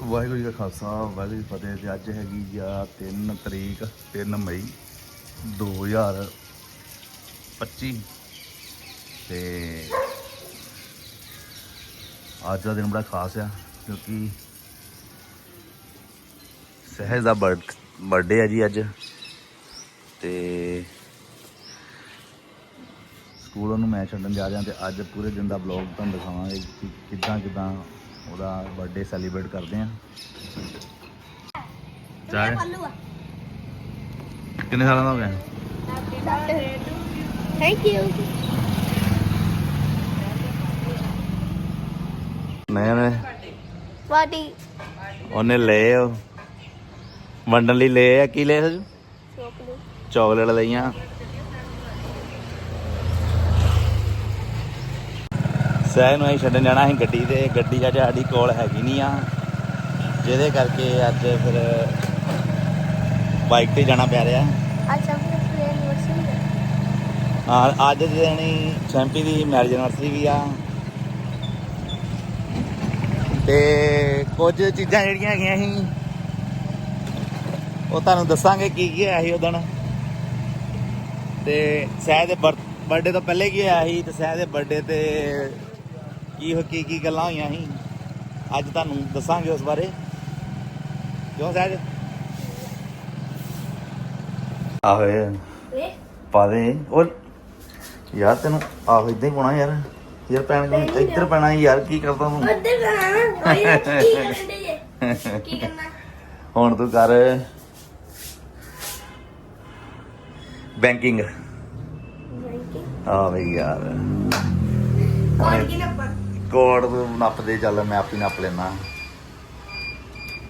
ਵਾਹਿਗੁਰੂ ਜੀ ਕਾ ਖਾਲਸਾ, ਵਾਹਿਗੁਰੂ ਜੀ ਕੀ ਫਤਿਹ। ਤੇ ਅੱਜ ਹੈਗੀ ਆ 3 ਤਰੀਕ 3 ਮਈ 2025 ਤੇ ਅੱਜ ਦਾ ਦਿਨ ਬੜਾ ਖਾਸ ਆ, ਕਿਉਂਕਿ ਸਹਿਜ ਦਾ ਬਰਥਡੇ ਆ ਜੀ ਅੱਜ। ਤੇ ਸਕੂਲ ਨੂੰ ਮੈਂ ਛੱਡਣ ਜਾ ਰਿਹਾ ਤੇ ਅੱਜ ਪੂਰੇ ਦਿਨ ਦਾ ਵਲੌਗ ਤੁਹਾਨੂੰ ਦਿਖਾਵਾਂਗੇ ਕਿ ਕਿੱਦਾਂ ਕਿੱਦਾਂ ਉਹਦਾ ਬਰਥਡੇ ਸੈਲੀਬ੍ਰੇਟ ਕਰਦੇ ਆ ਚਾਹ ਕਿੰਨੇ ਸਾਲਾਂ ਦਾ ਹੋ ਗਿਆ? ਥੈਂਕ ਯੂ ਨਹੀਂ ਉਹਨੇ ਵਾਟੀ ਉਹਨੇ ਲਏ ਉਹ ਵੰਡਣ ਲਈ ਲਏ ਆ। ਕੀ ਲਏ ਸਜੂ ਚੋਕਲੇਟ ਚਾਕਲੇਟ ਲਈਆਂ। ਸਹਿ ਨੂੰ ਅਸੀਂ ਛੱਡਣ ਜਾਣਾ ਸੀ ਗੱਡੀ ਤੇ ਗੱਡੀ ਅੱਜ ਸਾਡੀ ਕੋਲ ਹੈਗੀ ਨਹੀਂ ਆ। ਜਿਹਦੇ ਕਰਕੇ ਅੱਜ ਫਿਰ ਬਾਈਕ ਤੇ ਜਾਣਾ ਪੈ ਰਿਹਾ। ਅੱਛਾ ਫਿਰ ਅੱਜ ਦਿਨ ਹੀ ਚੈਂਪੀ ਦੀ ਮੈਰਿਜ ਐਨਵਰਸਰੀ ਵੀ ਆ। ਤੇ ਕੁਝ ਚੀਜ਼ਾਂ ਜਿਹੜੀਆਂ ਹੈਗੀਆਂ ਸੀ ਉਹ ਤੁਹਾਨੂੰ ਦੱਸਾਂਗੇ ਕੀ ਕੀ ਹੋਇਆ ਸੀ ਉਦੋਂ ਤੇ ਸਹਿ ਦੇ ਬਰਥਡੇ ਤੋਂ ਪਹਿਲੇ ਕੀ ਹੋਇਆ ਸੀ ਤੇ ਸਹਿ ਦੇ ਬਰਥਡੇ ਤੇ ਕੀ ਹੋ ਕੀ ਕੀ ਗੱਲਾਂ ਹੋਈਆਂ ਸੀ? ਅੱਜ ਤੁਹਾਨੂੰ ਦੱਸਾਂਗੇ ਉਸ ਬਾਰੇ। ਕਿਉਂ ਸਹਿਜ? ਆਹੇ ਵੇ। ਪਾ ਦੇ। ਉਹ ਯਾਰ ਤੈਨੂੰ ਆਹੋ ਇਦਾਂ ਹੀ ਪਾਉਣਾ ਯਾਰ। ਯਾਰ ਪੈਣ ਨੂੰ ਇੱਧਰ ਪੈਣਾ ਯਾਰ ਕੀ ਕਰਦਾ ਤੂੰ? ਉੱਧਰ ਜਾਣਾ ਓਏ ਕੀ ਕਰਦੇ ਜੇ ਕੀ ਕਰਨਾ? ਹੁਣ ਤੂੰ ਕਰ। ਬੈਂਕਿੰਗ। ਆ ਬਈ ਯਾਰ। ਕੌਣ ਕੀ ਨੱਪਾ ਕੋਡ ਤੂੰ ਨੱਪ ਦੇ ਚੱਲ ਮੈਂ ਆਪੀ ਨੱਪ ਲੈਣਾ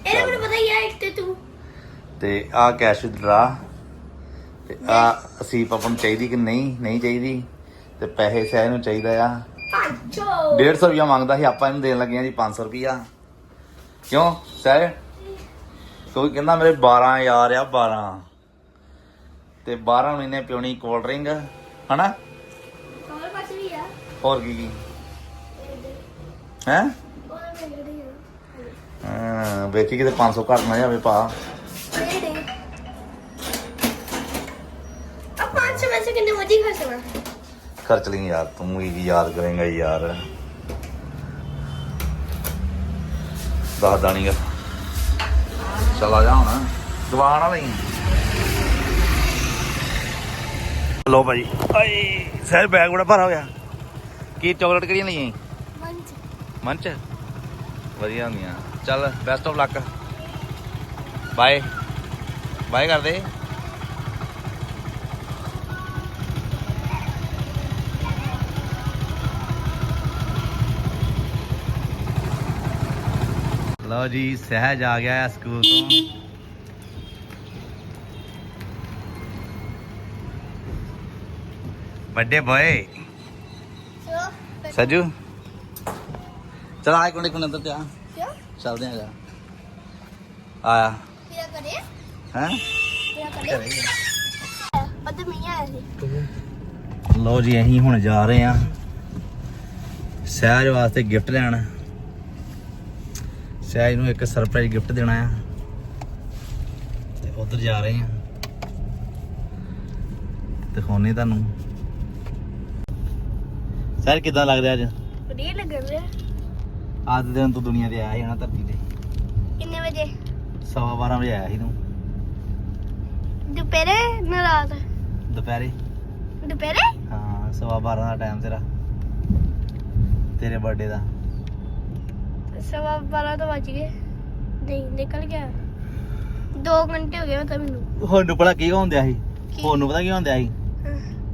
ਇਹ ਮੈਨੂੰ ਪਤਾ ਹੀ ਆ ਇੱਕ ਤੇ ਤੂੰ। ਤੇ ਆ ਕੈਸ਼ ਵਿਦਡਰਾ ਤੇ ਆ ਅਸੀਂ ਆਪਾਂ ਨੂੰ ਚਾਹੀਦੀ ਕਿ ਨਹੀਂ ਨਹੀਂ ਚਾਹੀਦੀ? ਤੇ ਪੈਸੇ ਸਹਿ ਨੂੰ ਚਾਹੀਦਾ ਆ। ਪੰਚੋ 150 ਰੁਪਿਆ ਮੰਗਦਾ ਸੀ ਆਪਾਂ ਇਹਨੂੰ ਦੇਣ ਲੱਗੇ ਆ ਜੀ 500 ਰੁਪਿਆ ਕਿਉਂ? ਸਹਿ ਕੋਈ ਕਹਿੰਦਾ ਮੇਰੇ 12000 ਆ 12 ਤੇ 12 ਮਹੀਨੇ ਪਿਉਣੀ ਕੋਲਡ ਡਰਿੰਕ ਹਨਾ? ਹੋਰ ਪਾਸੇ ਵੀ ਆ। ਹੋਰ ਕੀ ਕੀ? ਹੈ? ਹਾਂ ਵੇਖੀ ਕਿਤੇ 500 ਘੱਟ ਨਾ ਜਾਵੇ ਪਾ ਖਰਚ ਲਈ ਯਾਰ ਤੂੰ ਵੀ ਕੀ ਯਾਦ ਕਰੇਂਗਾ ਯਾਰ। ਦੱਸਦਾ ਨਹੀਂਗਾ ਚਲ ਆ ਜਾ ਹੁਣ। ਦੁਕਾਨ ਵਾਲਾ ਹੀ ਲੋ ਭਾਈ। ਆਏ ਸਹਿਰ ਬੈਗ ਬੜਾ ਭਰਾ ਹੋ ਗਿਆ ਕੀ ਚਾਕਲੇਟ ਕਿਹੜੀਆਂ ਲਈਆਂ ਮੰਚ? ਮੰਚ ਵਧੀਆ ਹੁੰਦੀਆਂ। ਚੱਲ best of luck bye bye ਕਰਦੇ। ਲਓ ਜੀ ਸਹਿਜ ਆ ਗਿਆ ਸਕੂਲ ਤੋਂ। ਵੱਡੇ ਬੋਏ। ਸਜੂ। ਚਲ ਆਏ ਕੋਣੇ ਕੋਣੇ ਅੰਦਰ ਤੇ ਆ ਕਿਉਂ ਚੱਲਦੇ ਆ ਜਾ ਆਇਆ ਕਿਆ ਕਰੇ ਹੈ ਕਿਆ ਕਰੇ ਪਤਾ ਮੀਆਂ ਆਇਆ ਸੀ ਲਓ ਜੀ ਅਸੀਂ ਹੁਣ ਜਾ ਰਹੇ ਆ ਸਹਿਜ ਵਾਸਤੇ ਗਿਫਟ ਲੈਣ ਸਹਿਜ ਨੂੰ ਇੱਕ ਸਰਪ੍ਰਾਈਜ਼ ਗਿਫਟ ਦੇਣਾ ਆ ਤੇ ਉਧਰ ਜਾ ਰਹੇ ਆ ਦਿਖਾਉਣੇ ਤੁਹਾਨੂੰ ਸਰ ਕਿਦਾਂ ਲੱਗਦਾ ਅੱਜ ਵਧੀਆ ਲੱਗ ਰਿਹਾ ਅੱਜ ਦੇ ਦਿਨ ਤੂੰ ਦੁਨੀਆ ਤੇ ਆਇਆ ਸੀ ਨਾ ਧਰਤੀ ਤੇ। ਕਿੰਨੇ ਵਜੇ? ਸਵਾ 12 ਵਜੇ ਆਇਆ ਸੀ ਤੂੰ। ਦੁਪਹਿਰੇ ਨਾ ਰਾਤ? ਦੁਪਹਿਰੇ। ਦੁਪਹਿਰੇ? ਹਾਂ ਸਵਾ 12 ਦਾ ਟਾਈਮ ਤੇਰਾ। ਤੇਰੇ ਬਰਥਡੇ ਦਾ। ਸਵਾ 12 ਤੋਂ ਵੱਜ ਗਏ। ਨਹੀਂ ਨਿਕਲ ਗਿਆ। 2 ਘੰਟੇ ਹੋ ਗਏ ਮਤਲਬ ਮੈਨੂੰ। ਹੁਣ ਪਤਾ ਕੀ ਹੁੰਦਿਆ ਸੀ? ਕੀ? ਹੁਣ ਪਤਾ ਕੀ ਹੁੰਦਿਆ ਸੀ?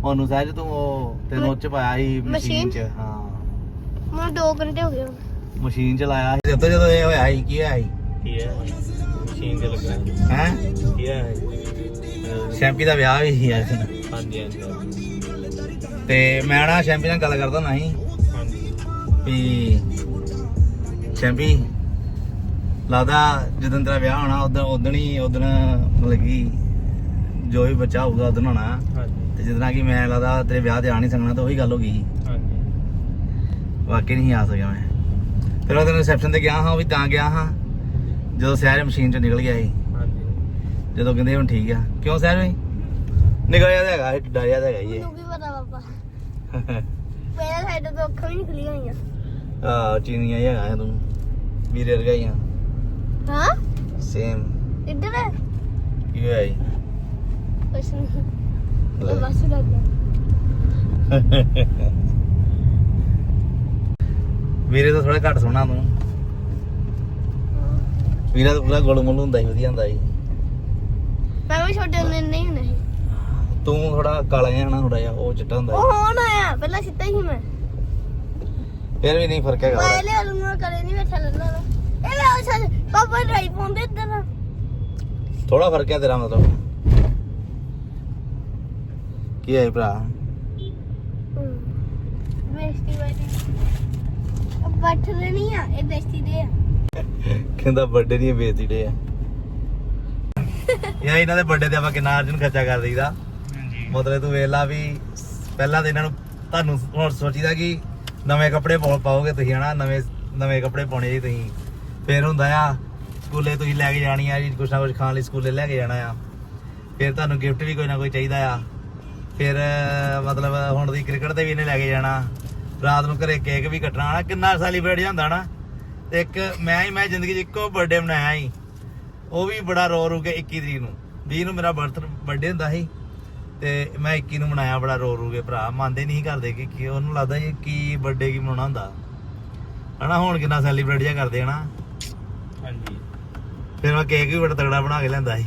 ਉਹਨੂੰ ਸਹਿਜ ਤੂੰ ਉਹ ਤੈਨੂੰ ਉੱਚ ਪਾਇਆ ਸੀ ਮਸ਼ੀਨ ਮਸ਼ੀਨ? 'ਚ? ਹਾਂ। ਮੈਨੂੰ 2 ਘੰਟੇ ਹੋ ਗਏ ਹੁਣ। ਮਸ਼ੀਨ 'ਚ ਲਾਇਆ ਜਦੋਂ ਜਦੋਂ ਇਹ ਹੋਇਆ ਸੀ ਕੀ ਹੋਇਆ ਸੀ? ਕੀ ਹੈ? ਮਸ਼ੀਨ ਤੇ ਲੱਗਾ। ਹੈ? ਕੀ ਹੈ? ਸ਼ੈਂਪੀ ਦਾ ਵਿਆਹ ਵੀ ਸੀ ਅੱਜ। ਹਾਂਜੀ ਹਾਂਜੀ ਤੇ ਮੈਂ ਨਾ ਸ਼ੈਂਪੀ ਨਾਲ ਗੱਲ ਕਰਦਾ ਨਹੀਂ ਹਾਂਜੀ। ਵੀ ਸ਼ੈਂਪੀ ਲੱਗਦਾ ਜਦੋਂ ਤੇਰਾ ਵਿਆਹ ਹੋਣਾ ਉਦੋਂ ਉਦੋਂ ਹੀ ਉਦੋਂ ਮਤਲਬ ਕਿ ਜੋ ਵੀ ਬੱਚਾ ਹੋਊਗਾ ਉਦੋਂ ਹੋਣਾ। ਤੇ ਜਿੱਦਾਂ ਕਿ ਮੈਂ ਲੱਗਦਾ ਤੇਰੇ ਵਿਆਹ ਤੇ ਆ ਨਹੀਂ ਸਕਣਾ ਤਾਂ ਉਹੀ ਗੱਲ ਹੋ ਗਈ ਹਾਂਜੀ। ਵਾਕਈ ਨਹੀਂ ਆ ਸਕਿਆ ਮੈਂ। ਫਿਰ ਉਹਦੇ ਰਿਸੈਪਸ਼ਨ ਤੇ ਗਿਆ ਹਾਂ ਉਹ ਵੀ ਤਾਂ ਗਿਆ ਹਾਂ। ਜਦੋਂ ਸਹਿਜ ਮਸ਼ੀਨ ਚੋਂ ਨਿਕਲ ਗਿਆ ਸੀ। ਹਾਂਜੀ। ਜਦੋਂ ਕਹਿੰਦੇ ਹੁਣ ਠੀਕ ਆ। ਕਿਉਂ ਸਹਿਜ ਭਾਈ ਨਿਕਲ ਜਾਂਦਾ ਹੈਗਾ ਇਹ ਡਰ ਜਾਂਦਾ ਹੈਗਾ ਜੀ ਮੈਨੂੰ ਵੀ ਪਤਾ ਪਾਪਾ? ਇਹ ਮੇਰੇ ਸਾਈਡ ਤੋਂ ਅੱਖਾਂ ਵੀ ਨਹੀਂ ਖੁੱਲੀਆਂ ਹੋਈਆਂ। ਆ ਚੀਨੀਆਂ ਹੀ ਹੈਗਾ ਤੂੰ। ਵੀਰੇ ਵਰਗਾ ਹੀ ਆ। ਹਾਂ? ਸੇਮ ਇੱਧਰ ਹੈ ਕੀ ਹੋਇਆ ਜੀ? ਕੁਛ ਨਹੀਂ। ਬਸ ਲੱਗਾ ਵੀਰੇ ਤਾਂ ਥੋੜਾ ਘੱਟ ਸੋਹਣਾ ਤੂੰ। ਵੀਰਾ ਤਾਂ ਪੂਰਾ ਗੋਲ ਮੋਲ ਹੁੰਦਾ ਸੀ ਵਧੀਆ ਹੁੰਦਾ ਸੀ। ਮੈਂ ਵੀ ਛੋਟੇ ਹੁੰਦੇ ਨਹੀਂ ਹੁੰਦਾ ਸੀ। ਤੂੰ ਥੋੜਾ ਕਾਲਾ ਜਿਹਾ ਨਾ ਥੋੜਾ ਜਿਹਾ ਉਹ ਚਿੱਟਾ ਹੁੰਦਾ ਉਹ ਹੁਣ ਆਇਆ ਪਹਿਲਾਂ ਸਿੱਧਾ ਹੀ ਸੀ ਮੈਂ। ਸੀ ਫਿਰ ਵੀ ਨਹੀਂ ਫ਼ਰਕ ਹੈਗਾ ਉਹਦਾ। ਪਹਿਲੇ ਉਹਨੂੰ ਕਰੇ ਨਹੀਂ ਬੈਠਾ ਲੈਣਾ ਇਹ ਲੈ ਉਹ ਛੱਡ ਪਾਪਾ ਡਰਾਈ ਪਾਉਂਦੇ ਇੱਧਰ। ਥੋੜਾ ਫ਼ਰਕ ਹੈ ਤੇਰਾ ਮਤਲਬ। ਕੀ ਹੈ ਭਰਾ? ਬੇਸਤੀ ਵਾਲੀ ਬੱਠ ਨਹੀਂ ਆ ਇਹ ਬੇਸਤੀ ਦੇ ਆ। ਕਹਿੰਦਾ ਬਰਥਡੇ ਦੀ ਬੇਇੱਜ਼ਤੀ ਡੇ ਆ। ਯਾ ਇਹਨਾਂ ਦੇ ਬਰਥਡੇ ਤੇ ਆਪਾਂ ਕਿੰਨਾ ਅਰਜਨ ਖਰਚਾ ਕਰ ਦਈਦਾ। ਹਾਂਜੀ। ਮਤਲਬ ਤੂੰ ਵੇਖ ਲਾ ਵੀ ਪਹਿਲਾਂ ਤਾਂ ਇਹਨਾਂ ਨੂੰ ਤੁਹਾਨੂੰ ਹੁਣ ਸੋਚੀਦਾ ਕਿ ਨਵੇਂ ਕੱਪੜੇ ਪਾਉ- ਪਾਓਗੇ ਤੁਸੀਂ ਹਨਾ? ਨਵੇਂ ਨਵੇਂ ਕੱਪੜੇ ਪਾਉਣੇ ਜੀ ਤੁਸੀਂ। ਫਿਰ ਹੁੰਦਾ ਆ ਸਕੂਲੇ ਤੁਸੀਂ ਲੈ ਕੇ ਜਾਣੀ ਆ ਜੀ ਕੁਛ ਨਾ ਕੁਛ ਖਾਣ ਲਈ ਸਕੂਲੇ ਲੈ ਕੇ ਜਾਣਾ ਆ। ਫਿਰ ਤੁਹਾਨੂੰ ਗਿਫਟ ਵੀ ਕੋਈ ਨਾ ਕੋਈ ਚਾਹੀਦਾ ਆ। ਫਿਰ ਅਹ, ਮਤਲਬ ਹੁਣ ਤੁਸੀਂ ਕ੍ਰਿਕਟ ਤੇ ਵੀ ਇਹਨੇ ਲੈ ਕੇ ਜਾਣਾ। ਰਾਤ ਨੂੰ ਘਰੇ ਕੇਕ ਵੀ ਕੱਟਣਾ ਹਨਾ ਕਿੰਨਾ ਸੈਲੀਬ੍ਰੇਟ ਜਾਂਦਾ ਨਾ। ਤੇ ਇੱਕ ਮੈਂ ਹੀ ਮੈਂ ਜ਼ਿੰਦਗੀ 'ਚ ਇੱਕੋ ਬਰਥਡੇ ਮਨਾਇਆ ਸੀ। ਉਹ ਵੀ ਬੜਾ ਰੋ ਰੂ ਕੇ 21 ਤਰੀਕ ਨੂੰ। 20 ਨੂੰ ਮੇਰਾ ਬਰਥ ਬਰਥਡੇ ਹੁੰਦਾ ਸੀ। ਤੇ ਮੈਂ 21 ਨੂੰ ਮਨਾਇਆ ਬੜਾ ਰੋ ਰੂ ਕੇ ਭਰਾ। ਮੰਨਦੇ ਨਹੀਂ ਕਰਦੇ ਕਿ ਕੀ ਉਹਨੂੰ ਲੱਗਦਾ ਇਹ ਕੀ ਬਰਥਡੇ ਕੀ ਮਨਾਉਣਾ ਹੁੰਦਾ। ਹਨਾ ਹੁਣ ਕਿੰਨਾ ਸੈਲੀਬ੍ਰੇਟ ਜਿਹਾ ਕਰਦੇ ਹਨਾ ਹਾਂਜੀ। ਫਿਰ ਮੈਂ ਕੇਕ ਵੀ ਬੜਾ ਤਗੜਾ ਬਣਾ ਕੇ ਲਿਆਂਦਾ ਸੀ।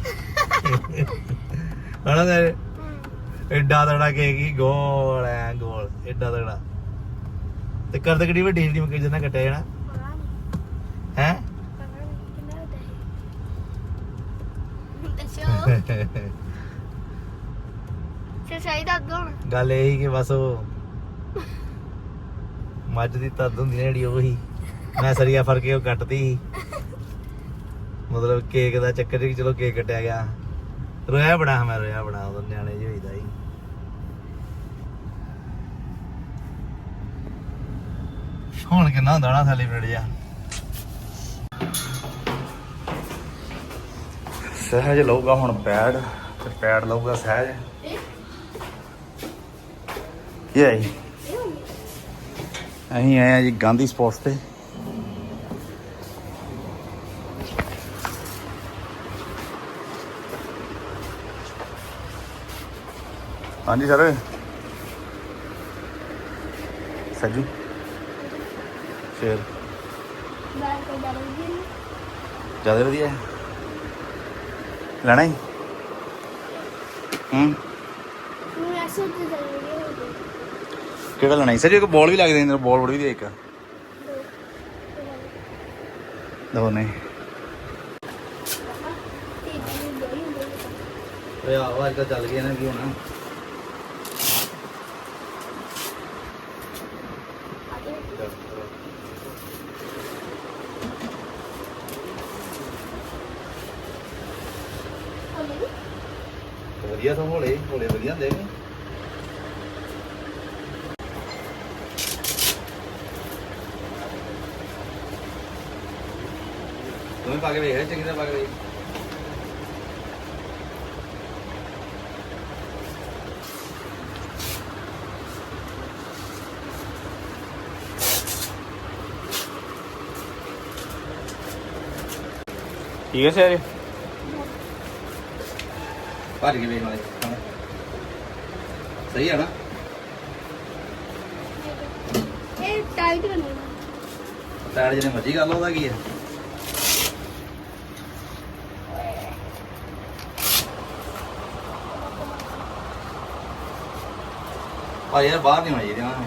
ਹਨਾ ਐਡਾ ਤਗੜਾ ਕੇਕ ਹੀ ਗੋਲ ਐ ਗੋਲ ਐਡਾ ਤਗੜਾ। ਤੇ ਕਰਦ ਕਿਹੜੀ ਵੱਡੀ ਜਿਹੜੀ ਮੈਂ ਜਿੰਨਾ ਕੱਟਿਆ ਜਾਣਾ? ਹੈ? ਸਹੀ ਦੱਸ ਦੋ। ਗੱਲ ਇਹ ਸੀ ਕਿ ਬਸ ਉਹ ਮੱਝ ਦੀ ਤਦ ਹੁੰਦੀ ਨਾ ਜਿਹੜੀ ਉਹੀ। ਮੈਂ ਸਰੀਆ ਫੜ ਕੇ ਉਹ ਕੱਟਦੀ ਸੀ। ਮਤਲਬ ਕੇਕ ਦਾ ਚੱਕਰ ਸੀ ਕਿ ਚਲੋ ਕੇਕ ਕੱਟਿਆ ਗਿਆ। ਰੋਇਆ ਬੜਾ ਮੈਂ ਰੋਇਆ ਬੜਾ ਉਦੋਂ ਨਿਆਣੇ ਜਿਹੇ ਹੋਈਦਾ ਸੀ। ਹੁਣ ਕਿੰਨਾ ਹੁੰਦਾ ਨਾ ਸੈਲੀਬ੍ਰੇਟ ਜਾ ਸਹਿਜ ਲਊਗਾ ਹੁਣ ਪੈਡ ਤੇ ਪੈਡ ਲਊਗਾ ਸਹਿਜ। ਇਹ ਇਹ ਅਸੀਂ ਆਏ ਆ ਜੀ ਗਾਂਧੀ ਸਪੋਰਟਸ ਤੇ। ਹਾਂਜੀ ਸਰ। ਸੱਜੂ। ਬਾਹਰ ਕੋਈ ਵੀ ਨਹੀਂ। ਜ਼ਿਆਦਾ ਵਧੀਆ ਹੈ। ਲੈਣਾ ਹੀ? ਹੂੰ? ਮੈਂ ਐਸੇ ਤੇ ਹੋ ਗਈ ਕਿਹੜਾ ਲੈਣਾ ਸੀ? ਸਰ ਇੱਕ ਬਾਲ ਵੀ ਲੱਗ ਦੇ ਅੰਦਰ ਬਾਲ ਬੜੀ ਵਧੀਆ ਇੱਕ। ਦੋ ਨਹੀਂ। ਓਏ ਅੱਜ ਤਾਂ ਚੱਲ ਗਿਆ ਨਾ ਕੀ ਹੋਣਾ ਵਧੀਆ ਤਾਂ ਹੋਲੇ ਹੋਲੇ ਵਧੀਆ ਹੁੰਦੇ ਨੇ ਤੂੰ ਵੀ ਪਾ ਕੇ ਵੇਖ ਚੰਗੀ ਤਰ੍ਹਾਂ ਪਾ ਕੇ ਵੇਖ। ਠੀਕ ਹੈ ਸਰ ਭੱਜ ਕੇ ਵੇਖ ਹਾਂ। ਸਹੀ ਹੈ ਨਾ? ਇਹ ਟਾਈਟ ਕਰਨੀ ਟਾਇਰ ਜਿਹਨੇ ਮਰਜ਼ੀ ਕਰ ਲਓ ਉਹਦਾ ਕੀ ਹੈ ਆ ਯਾਰ ਬਾਹਰ ਨਹੀਂ ਹੋਣੀ ਜਿਹਦੇ ਨਾਲ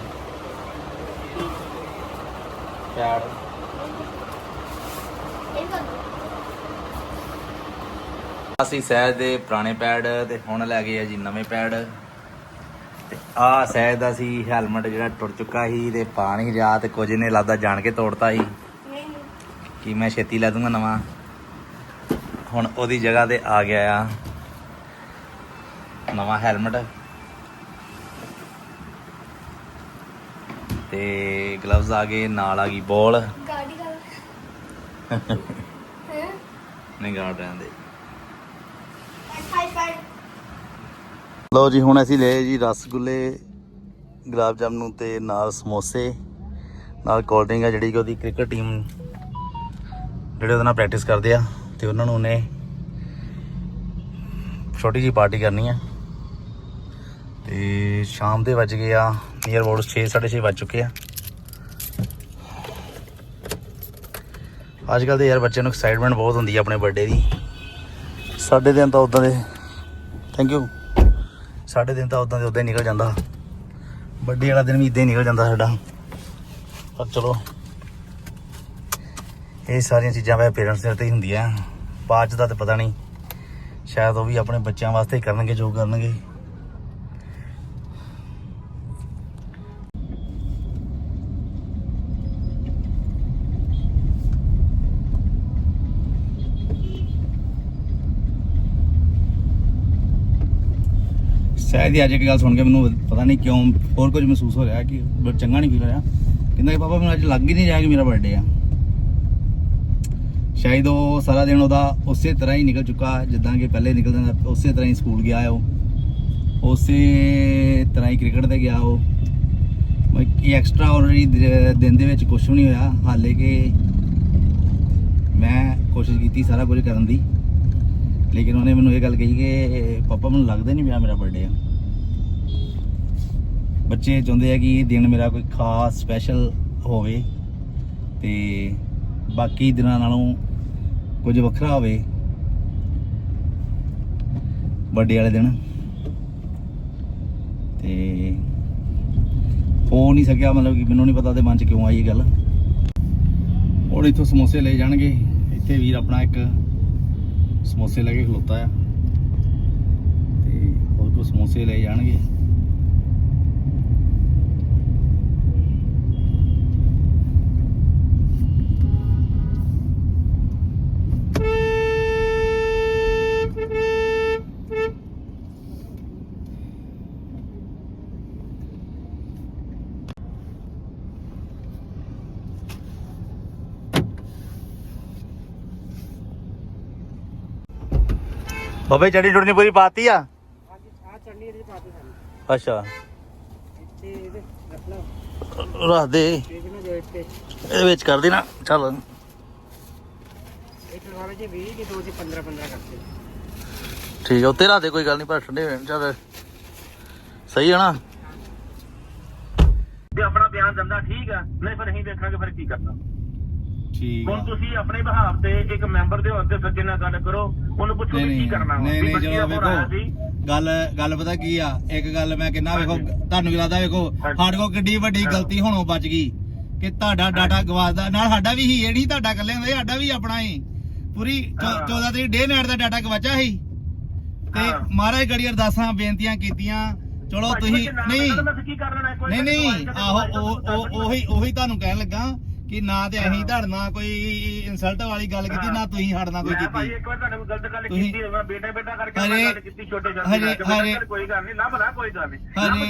ਟਾਇਰ ਇਹ ਕਰ ਅਸੀਂ ਸਹਿਜ ਦੇ ਪੁਰਾਣੇ ਪੈਡ ਤੇ ਹੁਣ ਲੈ ਗਏ ਆ ਜੀ ਨਵੇਂ ਪੈਡ। ਤੇ ਆ ਸਹਿਜ ਦਾ ਸੀ ਹੈਲਮਟ ਜਿਹੜਾ ਟੁੱਟ ਚੁੱਕਾ ਸੀ ਤੇ ਪਾ ਨਹੀਂ ਰਿਹਾ ਤੇ ਕੁਝ ਨੇ ਲੱਗਦਾ ਜਾਣ ਕੇ ਤੋੜਤਾ ਸੀ। ਕਿ ਮੈਂ ਛੇਤੀ ਲੈ ਦੂੰਗਾ ਨਵਾਂ? ਹੁਣ ਉਹਦੀ ਜਗ੍ਹਾ ਤੇ ਆ ਗਿਆ ਆ। ਨਵਾਂ ਹੈਲਮਟ। ਤੇ ਗਲਵਜ਼ ਆ ਗਏ ਨਾਲ ਆ ਗਈ ਬੋਲ ਗਾੜੀ ਹੈ? ਨਹੀਂ ਰਹਿੰਦੇ ਲਓ ਜੀ ਹੁਣ ਅਸੀਂ ਲਏ ਜੀ ਰਸਗੁੱਲੇ ਗੁਲਾਬ ਜਾਮਨੂ ਤੇ ਨਾਲ ਸਮੋਸੇ ਨਾਲ ਕੋਲਡ ਡਰਿੰਕ ਆ ਜਿਹੜੀ ਕਿ ਉਹਦੀ ਕ੍ਰਿਕਟ ਟੀਮ ਜਿਹੜੇ ਉਹਦੇ ਨਾਲ ਪ੍ਰੈਕਟਿਸ ਕਰਦੇ ਆ ਤੇ ਉਹਨਾਂ ਨੂੰ ਉਹਨੇ ਛੋਟੀ ਜੀ ਪਾਰਟੀ ਕਰਨੀ ਆ। ਤੇ ਸ਼ਾਮ ਦੇ ਵੱਜ ਗਏ ਆ ਨੀਅਰ ਅਬਾਊਟ 6 6:30 ਵੱਜ ਚੁੱਕੇ ਆ। ਅੱਜ ਕੱਲ ਦੇ ਯਾਰ ਬੱਚਿਆਂ ਨੂੰ ਐਕਸਾਈਟਮੈਂਟ ਬਹੁਤ ਹੁੰਦੀ ਆ ਆਪਣੇ ਬਰਥਡੇ ਦੀ। ਸਾਡੇ ਦਿਨ ਤਾਂ ਉਦਾਂ ਦੇ। ਥੈਂਕ ਯੂ ਸਾਡੇ ਦਿਨ ਤਾਂ ਉਦਾਂ ਦੇ ਉਦਾਂ ਹੀ ਨਿਕਲ ਜਾਂਦਾ। ਬਰਥਡੇ ਵਾਲਾ ਦਿਨ ਵੀ ਇਦਾਂ ਹੀ ਨਿਕਲ ਜਾਂਦਾ ਸਾਡਾ। ਪਰ ਚਲੋ, ਇਹ ਸਾਰੀਆਂ ਚੀਜ਼ਾਂ ਵੇ ਪੇਰੈਂਟਸ ਦੇ ਉੱਤੇ ਹੀ ਹੁੰਦੀਆਂ। ਬਾਅਦ 'ਚ ਦਾ ਤੇ ਪਤਾ ਨਹੀਂ, ਸ਼ਾਇਦ ਉਹ ਵੀ ਆਪਣੇ ਬੱਚਿਆਂ ਵਾਸਤੇ ਹੀ ਕਰਨਗੇ, ਜੋ ਕਰਨਗੇ। ਸ਼ਾਇਦ ਹੀ ਅੱਜ ਇੱਕ ਗੱਲ ਸੁਣ ਕੇ ਮੈਨੂੰ ਪਤਾ ਨਹੀਂ ਕਿਉਂ ਹੋਰ ਕੁਝ ਮਹਿਸੂਸ ਹੋ ਰਿਹਾ ਕਿ ਚੰਗਾ ਨਹੀਂ ਫੀਲ ਹੋਇਆ। ਕਹਿੰਦਾ ਕਿ ਪਾਪਾ, ਮੈਨੂੰ ਅੱਜ ਲੱਗ ਹੀ ਨਹੀਂ ਰਿਹਾ ਕਿ ਮੇਰਾ ਬਰਥਡੇ ਆ। ਸ਼ਾਇਦ ਉਹ ਸਾਰਾ ਦਿਨ ਉਹਦਾ ਉਸੇ ਤਰ੍ਹਾਂ ਹੀ ਨਿਕਲ ਚੁੱਕਾ, ਜਿੱਦਾਂ ਕਿ ਪਹਿਲੇ ਨਿਕਲ ਜਾਂਦਾ ਉਸੇ ਤਰ੍ਹਾਂ ਹੀ ਸਕੂਲ ਗਿਆ ਉਹ। ਉਸੇ ਤਰ੍ਹਾਂ ਹੀ ਕ੍ਰਿਕਟ ਤੇ ਗਿਆ ਉਹ। ਇਹ ਐਕਸਟਰਾ ਆਰਡੀਨਰੀ ਦਿਨ ਦੇ ਵਿੱਚ ਕੁਝ ਵੀ ਨਹੀਂ ਹੋਇਆ, ਹਾਲੇ ਕਿ ਮੈਂ ਕੋਸ਼ਿਸ਼ ਕੀਤੀ ਸਾਰਾ ਕੁਝ ਕਰਨ ਦੀ। ਲੇਕਿਨ ਉਹਨੇ ਮੈਨੂੰ ਇਹ ਗੱਲ ਕਹੀ ਕਿ ਪਾਪਾ ਮੈਨੂੰ ਲੱਗਦਾ ਹੀ ਨਹੀਂ ਪਿਆ ਮੇਰਾ ਬਰਥਡੇ ਆ। ਬੱਚੇ ਚਾਹੁੰਦੇ ਆ ਕਿ ਇਹ ਦਿਨ ਮੇਰਾ ਕੋਈ ਖਾਸ ਸਪੈਸ਼ਲ ਹੋਵੇ ਤੇ ਬਾਕੀ ਦਿਨਾਂ ਨਾਲੋਂ ਕੁਝ ਵੱਖਰਾ ਹੋਵੇ। ਬਰਥਡੇ ਵਾਲੇ ਦਿਨ। ਤੇ ਹੋ ਨਹੀਂ ਸਕਿਆ, ਮਤਲਬ ਕਿ ਮੈਨੂੰ ਨਹੀਂ ਪਤਾ ਤੇ ਮਨ 'ਚ ਕਿਉਂ ਆਈ ਇਹ ਗੱਲ। ਹੁਣ ਇੱਥੋਂ ਸਮੋਸੇ ਲੈ ਜਾਣਗੇ। ਇੱਥੇ ਵੀਰ ਆਪਣਾ ਇੱਕ ਸਮੋਸੇ ਲੈ ਕੇ ਖਲੋਤਾ ਆ। ਤੇ ਹੋਰ ਕੋ ਸਮੋਸੇ ਲੈ ਜਾਣਗੇ। ਬਾਬੇ ਚੜੀ ਟੁੱਟਣੀ ਪੂਰੀ ਪਾਤੀ ਆ? ਆ ਚੜਨੀ ਇਹਦੇ ਪਾਤੇ ਸਾਨੂੰ। ਅੱਛਾ। ਇੱਥੇ ਇਹਦੇ ਰੱਖ ਦੇ। ਤੇ। ਇਹਦੇ ਵਿੱਚ ਕਰ ਦੇਣਾ। ਚੱਲ। ਇੱਕ ਲਗਾਵੇ ਜੀ 20 ਕਿ ਦੋ ਚ 15 15 ਕਰਦੇ ਠੀਕ ਆ ਉੱਤੇ ਰੱਖ ਦੇ ਕੋਈ ਗੱਲ ਨਹੀਂ ਪਰ ਠੰਡੇ ਹੋਣ ਚੱਲ। ਸਹੀ ਹੈ ਨਾ? ਜੇ ਆਪਣਾ ਬਿਆਨ ਦਿੰਦਾ ਠੀਕ ਆ। ਨਹੀਂ ਫਿਰ ਅਸੀਂ ਦੇਖਾਂਗੇ ਫਿਰ ਕੀ ਕਰਨਾ। ਠੀਕ ਹੁਣ ਤੁਸੀਂ ਆਪਣੇ ਬਹਾਵ ਤੇ ਇੱਕ ਮੈਂਬਰ ਦੇ ਹੱਥ ਤੇ ਸੱਜੇ ਨਾਲ ਗੱਲ ਕਰੋ ਉਹਨੂੰ ਪੁੱਛੋ ਨਹੀਂ ਵੀ ਕੀ ਨਹੀਂ ਕਰਨਾ ਵਾ। ਨਹੀਂ ਵੀ ਨਹੀਂ ਬੱਚੇ ਚਲੋ ਵੇਖੋ ਗੱਲ ਗੱਲ ਪਤਾ ਕੀ ਆ? ਇੱਕ ਗੱਲ ਮੈਂ ਕਿੰਨਾ ਵੇਖੋ ਤੁਹਾਨੂੰ ਵੀ ਲੱਗਦਾ ਵੇਖੋ ਹਾਂਜੀ। ਸਾਡੇ ਕੋਲ ਕਿੱਡੀ ਵੱਡੀ। ਗਲਤੀ ਹੋਣੋਂ ਬਚ ਗਈ ਕਿ ਤੁਹਾਡਾ ਡਾਟਾ ਗਵਾਚਦਾ ਨਾਲ ਸਾਡਾ ਵੀ ਹੀ ਇਹ ਨਹੀਂ ਤੁਹਾਡਾ ਇਕੱਲੇ ਦਾ ਸਾਡਾ ਵੀ ਆਪਣਾ ਹੀ ਪੂਰੀ ਹਾਂ। 14 ਤਰੀਕ ਡੇ ਨਾਈਟ ਦਾ ਡਾਟਾ ਗਵਾਚਾ ਸੀ। ਤੇ ਹਾਂ। ਮਹਾਰਾਜ ਗੜੀ ਅਰਦਾਸਾਂ ਬੇਨਤੀਆਂ ਕੀਤੀਆਂ। ਚਲੋ ਤੁਸੀਂ ਬੱਚੇ ਨਾਲ ਨਹੀਂ। ਕਹਿੰਦਾ ਮੈਂ ਕੀ ਕੋਈ ਨਹੀਂ ਨਹੀਂ ਆਹੋ ਉਹ ਉਹ- ਉਹੀ ਉਹੀ ਤੁਹਾਨੂੰ ਕਹਿਣ ਲੱਗਾ। ਕਿ ਨਾ ਤੇ ਅਸੀਂ ਨਾਲ ਕੋਈ ਇਨਸਲਟ ਵਾਲੀ ਗੱਲ ਕੀਤੀ ਨਾ ਤੁਸੀਂ ਨਾਲ ਕੋਈ ਮੈਂ ਭਾਈ ਕੀਤੀ ਇੱਕ ਵਾਰ ਤੁਹਾਡੇ ਕੋਲ ਗਲਤ ਗੱਲ ਤੁਸੀਂ- ਕੀਤੀ ਮੈਂ ਬੇਟਾ ਬੇਟਾ ਕਰਕੇ ਮੈਂ ਗੱਲ ਕੀਤੀ ਛੋਟੇ ਜਾਂਦੇ ਹਜੇ- ਹਜੇ- ਕੋਈ ਗੱਲ ਨਹੀਂ ਲੱਭ ਲਾ ਕੋਈ ਗੱਲ ਨਹੀਂ